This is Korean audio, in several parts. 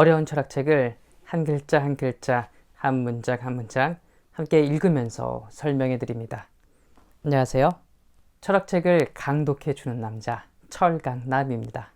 어려운 철학책을 한 글자 한 글자, 한 문장 한 문장 함께 읽으면서 설명해 드립니다. 안녕하세요. 철학책을 강독해 주는 남자, 철강남입니다.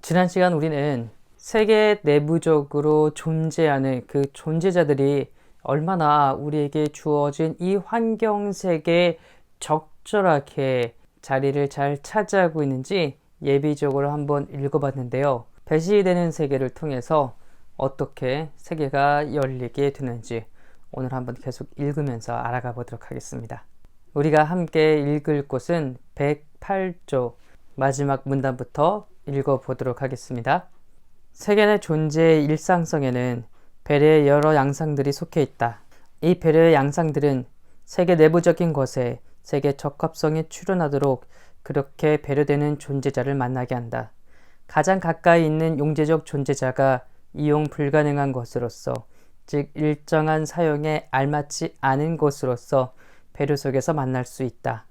지난 시간 우리는 세계 내부적으로 존재하는 그 존재자들이 얼마나 우리에게 주어진 이 환경 세계에 적절하게 자리를 잘 차지하고 있는지 예비적으로 한번 읽어봤는데요. 배시되는 세계를 통해서 어떻게 세계가 열리게 되는지 오늘 한번 계속 읽으면서 알아가 보도록 하겠습니다. 우리가 함께 읽을 곳은 108조 마지막 문단부터 읽어 보도록 하겠습니다. 세계 내 존재의 일상성에는 배려의 여러 양상들이 속해 있다. 이 배려의 양상들은 세계 내부적인 것에 세계 적합성에 출현하도록 그렇게 배려되는 존재자를 만나게 한다. 가장 가까이 있는 용제적 존재자가 이용 불가능한 것으로서, 즉 일정한 사용에 알맞지 않은 것으로서 배려 속에서 만날 수 있다.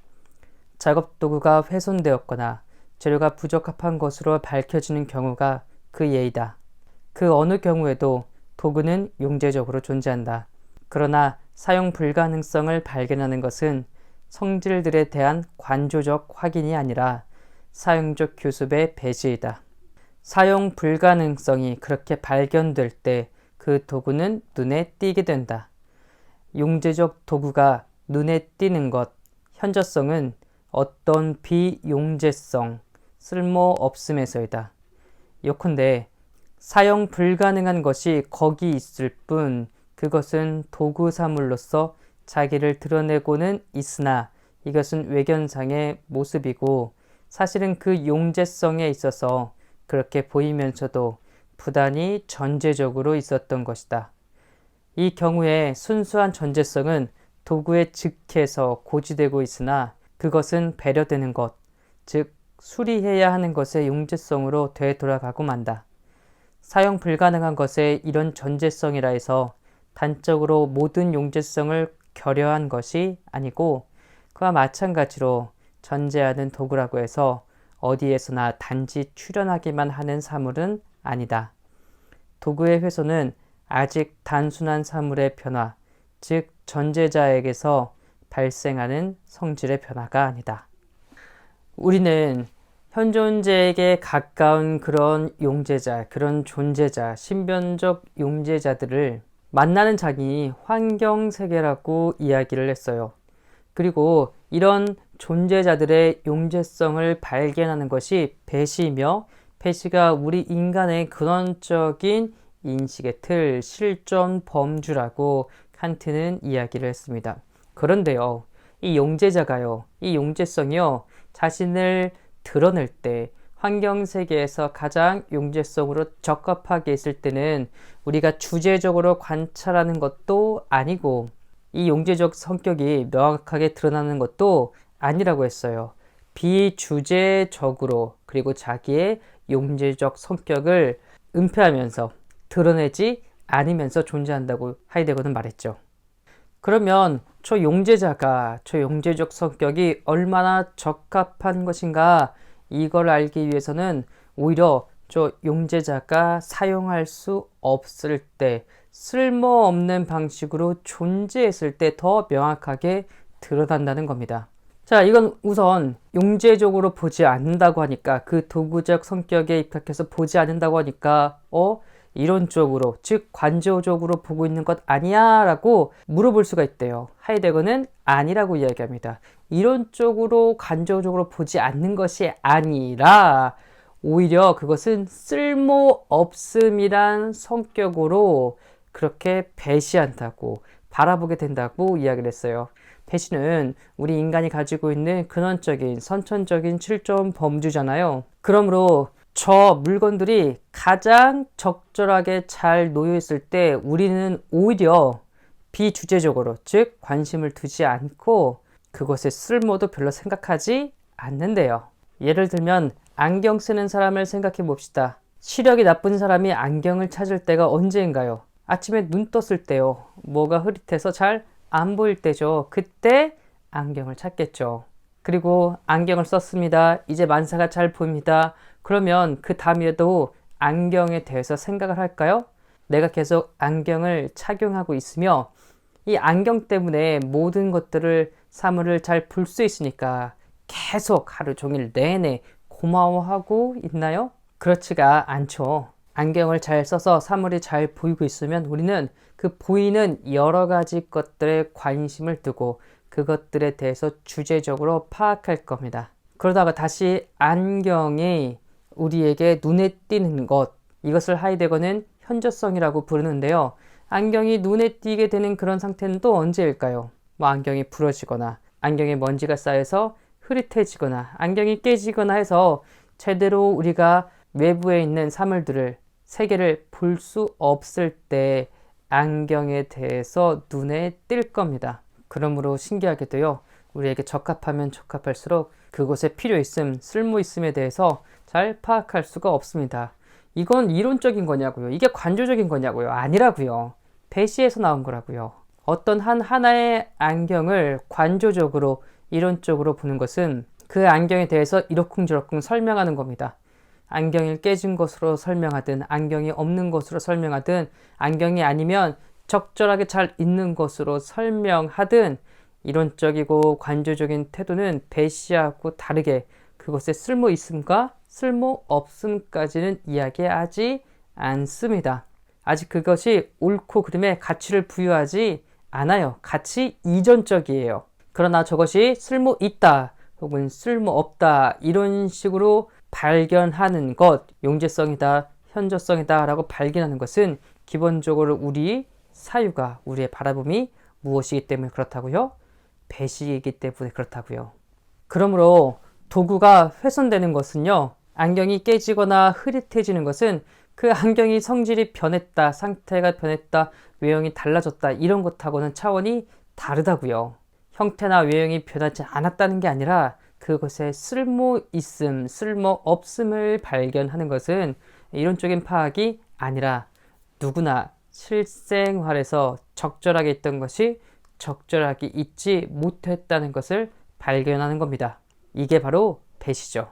작업 도구가 훼손되었거나 재료가 부적합한 것으로 밝혀지는 경우가 그 예이다. 그 어느 경우에도 도구는 용제적으로 존재한다. 그러나 사용 불가능성을 발견하는 것은 성질들에 대한 관조적 확인이 아니라 사용적 교습의 배제이다. 사용 불가능성이 그렇게 발견될 때 그 도구는 눈에 띄게 된다. 용제적 도구가 눈에 띄는 것, 현저성은 어떤 비용제성, 쓸모 없음에서이다. 요컨대 사용 불가능한 것이 거기 있을 뿐 그것은 도구 사물로서 자기를 드러내고는 있으나 이것은 외견상의 모습이고 사실은 그 용제성에 있어서 그렇게 보이면서도 부단히 전제적으로 있었던 것이다. 이 경우에 순수한 전제성은 도구에 즉해서 고지되고 있으나 그것은 배려되는 것, 즉 수리해야 하는 것의 용제성으로 되돌아가고 만다. 사용 불가능한 것의 이런 전제성이라 해서 단적으로 모든 용제성을 결여한 것이 아니고 그와 마찬가지로 전제하는 도구라고 해서 어디에서나 단지 출현하기만 하는 사물은 아니다. 도구의 훼손은 아직 단순한 사물의 변화, 즉 전제자에게서 발생하는 성질의 변화가 아니다. 우리는 현존재에게 가까운 그런 용제자, 그런 존재자, 신변적 용제자들을 만나는 자기 환경 세계라고 이야기를 했어요. 그리고 이런 존재자들의 용제성을 발견하는 것이 배시이며 배시가 우리 인간의 근원적인 인식의 틀, 실존 범주라고 칸트는 이야기를 했습니다. 그런데요, 이 용제자가요, 이 용제성이요, 자신을 드러낼 때 환경 세계에서 가장 용제성으로 적합하게 있을 때는 우리가 주제적으로 관찰하는 것도 아니고 이 용제적 성격이 명확하게 드러나는 것도 아니라고 했어요. 비주제적으로 그리고 자기의 용제적 성격을 은폐하면서 드러내지 않으면서 존재한다고 하이데거는 말했죠. 그러면 저 용제자가 저 용제적 성격이 얼마나 적합한 것인가 이걸 알기 위해서는 오히려 저 용제자가 사용할 수 없을 때 쓸모없는 방식으로 존재했을 때 더 명확하게 드러난다는 겁니다. 자, 이건 우선 용제적으로 보지 않는다고 하니까 그 도구적 성격에 입각해서 보지 않는다고 하니까 어? 이론적으로 즉 관조적으로 보고 있는 것 아니야? 라고 물어볼 수가 있대요. 하이데거는 아니라고 이야기합니다. 이론적으로 관조적으로 보지 않는 것이 아니라 오히려 그것은 쓸모 없음이란 성격으로 그렇게 배시한다고 바라보게 된다고 이야기를 했어요 배시는 우리 인간이 가지고 있는 근원적인 선천적인 실존 범주잖아요 그러므로 저 물건들이 가장 적절하게 잘 놓여 있을 때 우리는 오히려 비주제적으로 즉 관심을 두지 않고 그것의 쓸모도 별로 생각하지 않는데요. 예를 들면 안경 쓰는 사람을 생각해 봅시다. 시력이 나쁜 사람이 안경을 찾을 때가 언제인가요? 아침에 눈 떴을 때요. 뭐가 흐릿해서 잘 안 보일 때죠. 그때 안경을 찾겠죠. 그리고 안경을 썼습니다. 이제 만사가 잘 보입니다. 그러면 그 다음에도 안경에 대해서 생각을 할까요? 내가 계속 안경을 착용하고 있으며 이 안경 때문에 모든 것들을 사물을 잘 볼 수 있으니까 계속 하루 종일 내내 고마워하고 있나요? 그렇지가 않죠. 안경을 잘 써서 사물이 잘 보이고 있으면 우리는 그 보이는 여러 가지 것들에 관심을 두고 그것들에 대해서 주제적으로 파악할 겁니다. 그러다가 다시 안경이 우리에게 눈에 띄는 것, 이것을 하이데거는 현저성이라고 부르는데요. 안경이 눈에 띄게 되는 그런 상태는 또 언제일까요? 뭐 안경이 부러지거나, 안경에 먼지가 쌓여서 흐릿해지거나, 안경이 깨지거나 해서 제대로 우리가 외부에 있는 사물들을, 세계를 볼 수 없을 때 안경에 대해서 눈에 띌 겁니다. 그러므로 신기하게도요, 우리에게 적합하면 적합할수록 그곳에 필요 있음, 쓸모 있음에 대해서 잘 파악할 수가 없습니다. 이건 이론적인 거냐고요? 이게 관조적인 거냐고요? 아니라고요. 배시에서 나온 거라고요. 어떤 한 하나의 안경을 관조적으로 이론적으로 보는 것은 그 안경에 대해서 이러쿵저러쿵 설명하는 겁니다. 안경이 깨진 것으로 설명하든 안경이 없는 것으로 설명하든 안경이 아니면 적절하게 잘 있는 것으로 설명하든 이론적이고 관조적인 태도는 배시하고 다르게 그것에 쓸모 있음과 쓸모 없음까지는 이야기하지 않습니다. 아직 그것이 옳고 그름에 가치를 부여하지 않아요. 가치 이전적이에요. 그러나 저것이 쓸모 있다 혹은 쓸모 없다 이런 식으로 발견하는 것, 용제성이다, 현저성이다 라고 발견하는 것은 기본적으로 우리 사유가, 우리의 바라봄이 무엇이기 때문에 그렇다고요? 배시이기 때문에 그렇다고요. 그러므로 도구가 훼손되는 것은요, 안경이 깨지거나 흐릿해지는 것은 그 안경이 성질이 변했다, 상태가 변했다, 외형이 달라졌다, 이런 것하고는 차원이 다르다고요. 형태나 외형이 변하지 않았다는 게 아니라 그것의 쓸모 있음, 쓸모 없음을 발견하는 것은 이론적인 파악이 아니라 누구나 실생활에서 적절하게 있던 것이 적절하게 있지 못했다는 것을 발견하는 겁니다. 이게 바로 배시죠.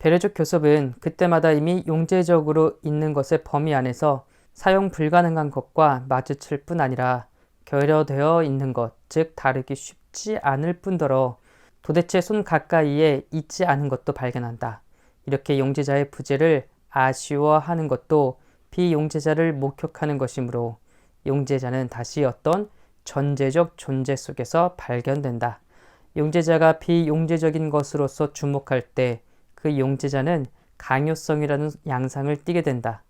배려적 교섭은 그때마다 이미 용제적으로 있는 것의 범위 안에서 사용 불가능한 것과 마주칠 뿐 아니라 결여되어 있는 것, 즉 다르기 쉽지 않을 뿐더러 도대체 손 가까이에 있지 않은 것도 발견한다. 이렇게 용제자의 부재를 아쉬워하는 것도 비용제자를 목격하는 것이므로 용제자는 다시 어떤 전제적 존재 속에서 발견된다. 용제자가 비용제적인 것으로서 주목할 때 그 용제자는 강요성이라는 양상을 띠게 된다.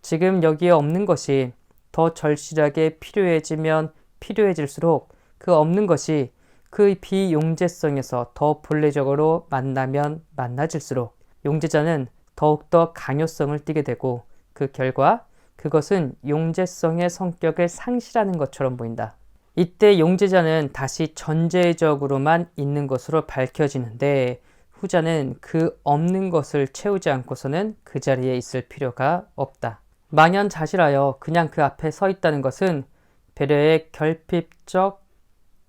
지금 여기에 없는 것이 더 절실하게 필요해지면 필요해질수록 그 없는 것이 그 비용제성에서 더 본래적으로 만나면 만나질수록 용제자는 더욱더 강요성을 띠게 되고 그 결과 그것은 용제성의 성격을 상실하는 것처럼 보인다. 이때 용제자는 다시 전제적으로만 있는 것으로 밝혀지는데 후자는 그 없는 것을 채우지 않고서는 그 자리에 있을 필요가 없다. 망연자실하여 그냥 그 앞에 서 있다는 것은 배려의 결핍적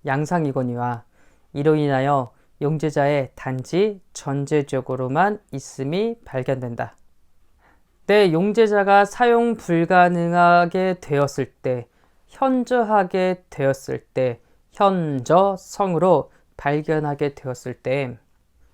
양상이거니와 이로 인하여 용제자의 단지 전제적으로만 있음이 발견된다. 때 용제자가 사용 불가능하게 되었을 때 현저하게 되었을 때, 현저성으로 발견하게 되었을 때,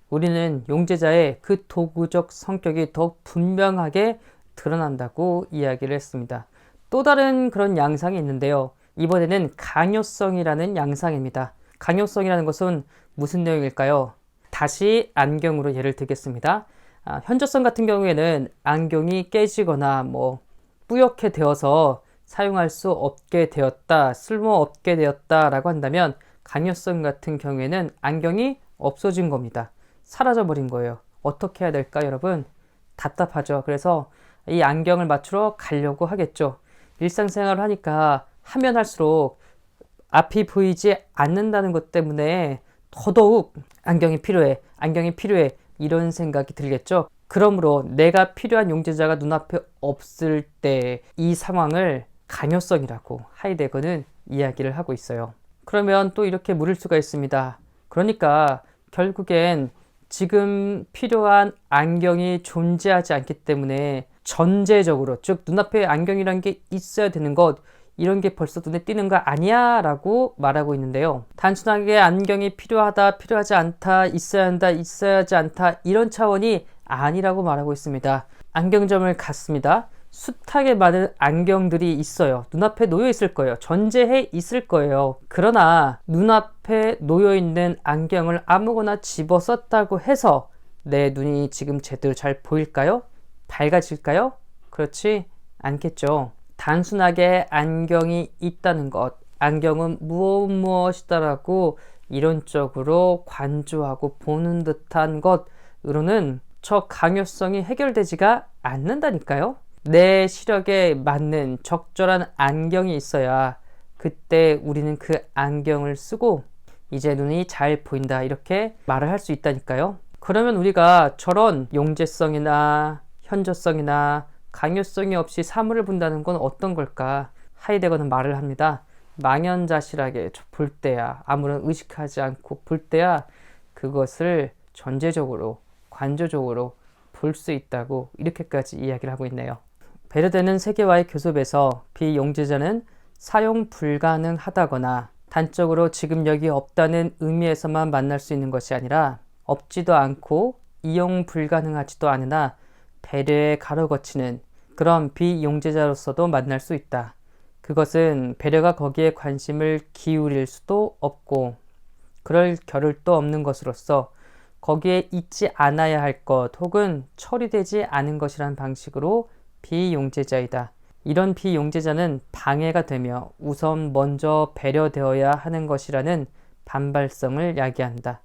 우리는 용제자의 그 도구적 성격이 더욱 분명하게 드러난다고 이야기를 했습니다. 또 다른 그런 양상이 있는데요. 이번에는 강요성이라는 양상입니다. 강요성이라는 것은 무슨 내용일까요? 다시 안경으로 예를 들겠습니다. 아, 현저성 같은 경우에는 안경이 깨지거나 뭐 뿌옇게 되어서 사용할 수 없게 되었다, 쓸모 없게 되었다 라고 한다면 강요성 같은 경우에는 안경이 없어진 겁니다. 사라져 버린 거예요. 어떻게 해야 될까 여러분? 답답하죠. 그래서 이 안경을 맞추러 가려고 하겠죠. 일상생활을 하니까 하면 할수록 앞이 보이지 않는다는 것 때문에 더더욱 안경이 필요해, 안경이 필요해 이런 생각이 들겠죠. 그러므로 내가 필요한 용제자가 눈앞에 없을 때 이 상황을 강요성이라고 하이데거는 이야기를 하고 있어요. 그러면 또 이렇게 물을 수가 있습니다. 그러니까 결국엔 지금 필요한 안경이 존재하지 않기 때문에 전제적으로 즉 눈앞에 안경이란 게 있어야 되는 것 이런 게 벌써 눈에 띄는 거 아니야 라고 말하고 있는데요. 단순하게 안경이 필요하다, 필요하지 않다, 있어야 한다, 있어야 하지 않다 이런 차원이 아니라고 말하고 있습니다. 안경점을 갔습니다. 숱하게 많은 안경들이 있어요. 눈앞에 놓여 있을 거예요. 전제해 있을 거예요. 그러나 눈앞에 놓여 있는 안경을 아무거나 집어 썼다고 해서 내 눈이 지금 제대로 잘 보일까요? 밝아질까요? 그렇지 않겠죠. 단순하게 안경이 있다는 것, 안경은 무엇 무엇이다라고 이론적으로 관조하고 보는 듯한 것으로는 저 강요성이 해결되지가 않는다니까요. 내 시력에 맞는 적절한 안경이 있어야 그때 우리는 그 안경을 쓰고 이제 눈이 잘 보인다 이렇게 말을 할 수 있다니까요. 그러면 우리가 저런 용제성이나 현저성이나 강요성이 없이 사물을 본다는 건 어떤 걸까? 하이데거는 말을 합니다. 망연자실하게 볼 때야 아무런 의식하지 않고 볼 때야 그것을 전제적으로 관조적으로 볼 수 있다고 이렇게까지 이야기를 하고 있네요. 배려되는 세계와의 교섭에서 비용제자는 사용 불가능하다거나 단적으로 지금 여기 없다는 의미에서만 만날 수 있는 것이 아니라 없지도 않고 이용 불가능하지도 않으나 배려에 가로거치는 그런 비용제자로서도 만날 수 있다. 그것은 배려가 거기에 관심을 기울일 수도 없고 그럴 겨를도 없는 것으로서 거기에 있지 않아야 할 것 혹은 처리되지 않은 것이란 방식으로 비용제자이다. 이런 비용제자는 방해가 되며 우선 먼저 배려되어야 하는 것이라는 반발성을 야기한다.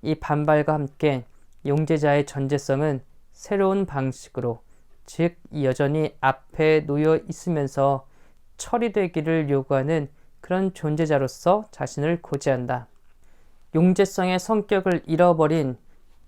이 반발과 함께 용제자의 전제성은 새로운 방식으로, 즉 여전히 앞에 놓여 있으면서 처리되기를 요구하는 그런 존재자로서 자신을 고지한다. 용제성의 성격을 잃어버린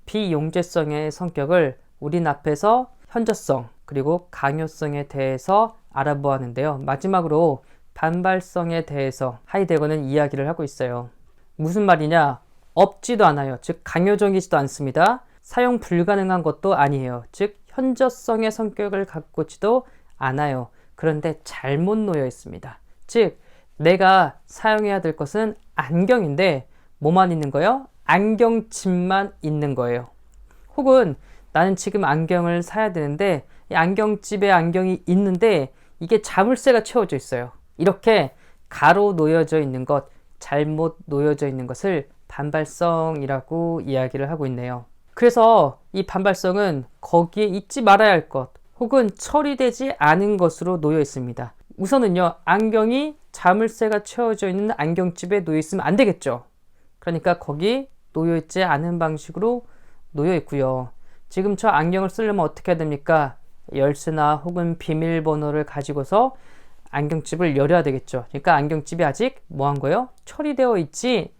비용제성의 성격을 우린 앞에서 현저성 그리고 강요성에 대해서 알아보았는데요. 마지막으로 반발성에 대해서 하이데거는 이야기를 하고 있어요. 무슨 말이냐? 없지도 않아요. 즉 강요적이지도 않습니다. 사용 불가능한 것도 아니에요. 즉 현저성의 성격을 갖고지도 않아요. 그런데 잘못 놓여 있습니다. 즉 내가 사용해야 될 것은 안경인데 뭐만 있는 거예요? 안경집만 있는 거예요. 혹은 나는 지금 안경을 사야 되는데 이 안경집에 안경이 있는데 이게 자물쇠가 채워져 있어요. 이렇게 가로 놓여져 있는 것, 잘못 놓여져 있는 것을 반발성이라고 이야기를 하고 있네요. 그래서 이 반발성은 거기에 있지 말아야 할 것, 혹은 처리되지 않은 것으로 놓여 있습니다. 우선은요, 안경이 자물쇠가 채워져 있는 안경집에 놓여 있으면 안 되겠죠. 그러니까 거기 놓여 있지 않은 방식으로 놓여 있고요. 지금 저 안경을 쓰려면 어떻게 해야 됩니까? 열쇠나 혹은 비밀번호를 가지고서 안경집을 열어야 되겠죠. 그러니까 안경집이 아직 뭐한 거예요? 처리되어 있지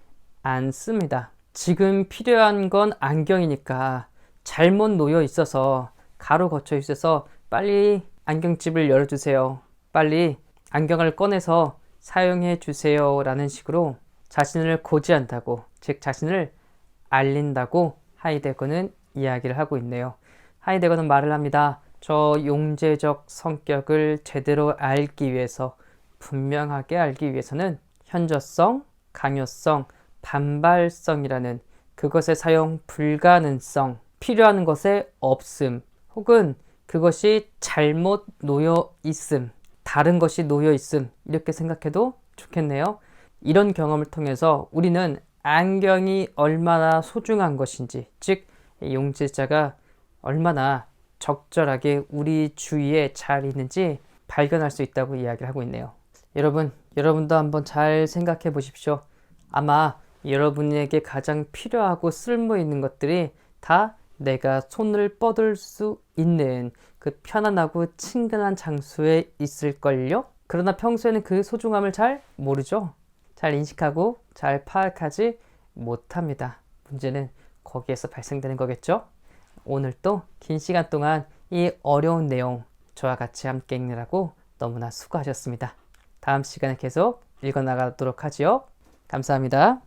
않습니다. 지금 필요한 건 안경이니까 잘못 놓여 있어서 가로 거쳐 있어서 빨리 안경집을 열어주세요. 빨리 안경을 꺼내서 사용해 주세요. 라는 식으로 자신을 고지한다고, 즉 자신을 알린다고 하이데거는 이야기를 하고 있네요. 하이데거는 말을 합니다. 저 용제적 성격을 제대로 알기 위해서, 분명하게 알기 위해서는 현저성, 강요성, 반발성이라는 그것의 사용 불가능성, 필요한 것의 없음, 혹은 그것이 잘못 놓여 있음, 다른 것이 놓여 있음, 이렇게 생각해도 좋겠네요. 이런 경험을 통해서 우리는 안경이 얼마나 소중한 것인지, 즉, 용제자가 얼마나 적절하게 우리 주위에 잘 있는지 발견할 수 있다고 이야기를 하고 있네요. 여러분, 여러분도 한번 잘 생각해 보십시오. 아마 여러분에게 가장 필요하고 쓸모 있는 것들이 다 내가 손을 뻗을 수 있는 그 편안하고 친근한 장소에 있을걸요? 그러나 평소에는 그 소중함을 잘 모르죠? 잘 인식하고 잘 파악하지 못합니다. 문제는 거기에서 발생되는 거겠죠? 오늘 또긴 시간 동안 이 어려운 내용 저와 같이 함께 읽느라고 너무나 수고하셨습니다. 다음 시간에 계속 읽어나가도록 하지요. 감사합니다.